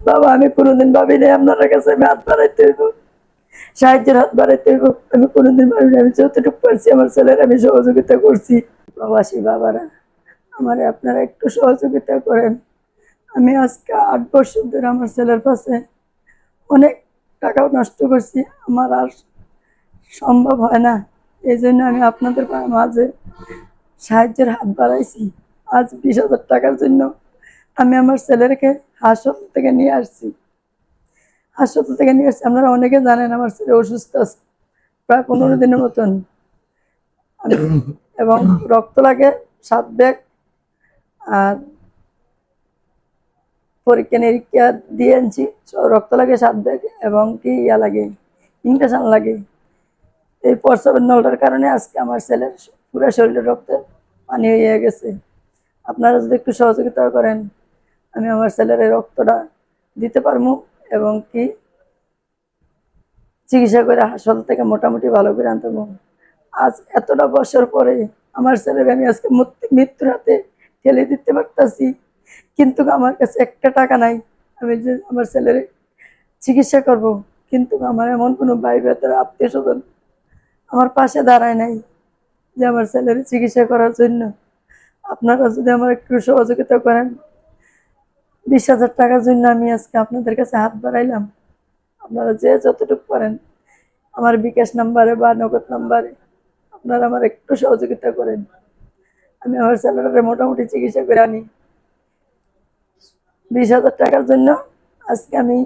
বাবা, আমি কোনোদিন ভাবিনি আপনার কাছে আমি হাত বাড়াইতে হইব। সাহায্যের হাত বাড়াইতে হইব। আমি কোনোদিন ভাবিনি, আমি যতটুকু পারছি আমার ছেলের আমি সহযোগিতা করছি। প্রবাসী বাবারা, আমারে আপনারা একটু সহযোগিতা করেন। আমি আজকে আট বছর ধরে আমার ছেলের পাশে অনেক টাকাও নষ্ট করছি। আমার আর সম্ভব হয় না। এই জন্য আমি আপনাদের মাঝে সাহায্যের হাত বাড়াইছি। আজ বিশ হাজার টাকার জন্য আমি আমার ছেলেকে হাসপাতাল থেকে নিয়ে আসছি। হাসপাতাল থেকে নিয়ে আসছি। আপনারা অনেকে জানেন আমার ছেলে অসুস্থ আছে, প্রায় পনেরো দিনের মতন। এবং রক্ত লাগে সাত ব্যাগ। আর পরীক্ষা নিরীক্ষা দিয়ে আনছি। রক্ত লাগে সাত ব্যাগ এবং কি ইয়া লাগে, ইনফেকশন লাগে। এই প্রস্রাবের নলটার কারণে আজকে আমার ছেলের পুরো শরীরে রক্তে পানি হয়ে গেছে। আপনারা যদি একটু সহযোগিতা করেন। আমি আমার ছেলের রক্তটা দিতে পারব এবং কি চিকিৎসা করে হাসপাতাল থেকে মোটামুটি ভালো করে আনতে পারব। আজ এতটা বছর পরে আমার ছেলের আমি আজকে মৃত্যুর হাতে ঠেলে দিতে পারতাছি, কিন্তু আমার কাছে একটা টাকা নাই। আমি যে আমার ছেলের চিকিৎসা করব, কিন্তু আমার এমন কোনো ভাই বেতার আত্মীয় স্বজন আমার পাশে দাঁড়ায় নাই যে আমার ছেলের চিকিৎসা করার জন্য। আপনারা যদি আমার একটু সহযোগিতা করেন বিশ হাজার টাকার জন্য আমি আজকে আপনাদের কাছে হাত বাড়াইলাম। আপনারা যে যতটুকু পারেন আমার বিকাশ নাম্বারে বা নগদ নাম্বারে আপনারা আমার একটু সহযোগিতা করেন। আমি আমার ছেলেটাকে মোটামুটি চিকিৎসা করে আনি। বিশ হাজার টাকার জন্য আজকে আমি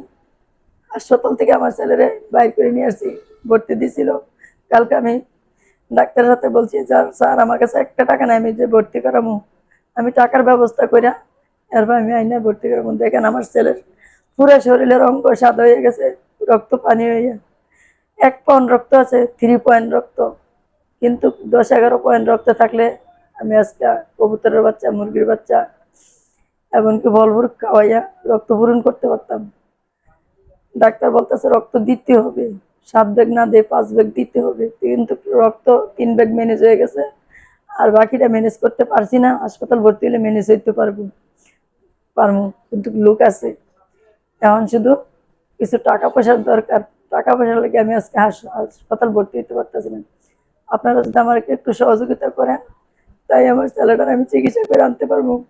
হাসপাতাল থেকে আমার ছেলেরে বাইর করে নিয়ে আসছি, ভর্তি দিছিল কালকে আমি ডাক্তারের সাথে বলছি, স্যার স্যার, আমার কাছে একটা টাকা নাই, আমি যে ভর্তি করামো আমি টাকার ব্যবস্থা করে এরপর আমি আইনে ভর্তি করাবো দেখেন আমার ছেলের পুরো শরীরের অঙ্গ সাদা হয়ে গেছে, রক্ত পানি হয়ে এক পয়েন্ট রক্ত আছে থ্রি পয়েন্ট রক্ত। কিন্তু দশ এগারো পয়েন্ট রক্ত থাকলে আমি আজকে কবুতরের বাচ্চা, মুরগির বাচ্চা, এমনকি বলবুর খাওয়াইয়া রক্ত পূরণ করতে পারতাম। ডাক্তার বলতেছে, রক্ত দিতে হবে। সাত ব্যাগ না দিয়ে পাঁচ ব্যাগ দিতে হবে। কিন্তু রক্ত তিন ব্যাগ ম্যানেজ হয়ে গেছে। আর বাকিটা ম্যানেজ করতে পারছি না। হাসপাতাল ভর্তি হলে ম্যানেজ হইতে পারব। পারব কিন্তু লোক আছে। এখন শুধু কিছু টাকা পয়সার দরকার। টাকা পয়সা লাগে আমি আজকে হাস- হাসপাতাল ভর্তি হতে পারতেছি না। আপনারা যদি আমাকে একটু সহযোগিতা করেন, তাই আমার ছেলেটার আমি চিকিৎসা করে আনতে পারব।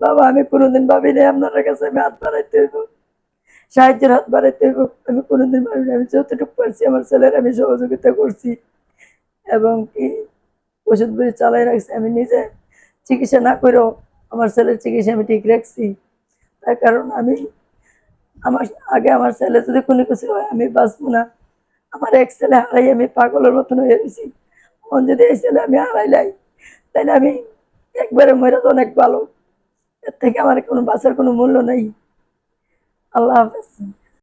বাবা, আমি কোনোদিন ভাবি ভাবিনি আপনার কাছে আমি হাত বাড়াইতে হইব। সাহায্যের হাত বাড়াইতে হইব। আমি কোনোদিন ভাবি ভাবিনি। আমি যতটুকু পারছি আমার ছেলের আমি সহযোগিতা করছি। এবং কি ওষুধ বই চালাই রাখছি। আমি নিজে চিকিৎসা না করেও আমার ছেলের চিকিৎসা আমি ঠিক রাখছি। তার কারণ আমি আমার, আগে আমার ছেলে যদি কোনো কিছু হয়, আমি বাঁচবো না। আমার এক ছেলে হারাই আমি পাগলের মতন হয়ে গেছি। এখন যদি এই ছেলে আমি হারাইলাই তাহলে আমি একবারে মরে তো অনেক ভালো। এর থেকে আমার কোনো বাঁচার কোনো মূল্য নেই। আল্লাহ হাফেজ।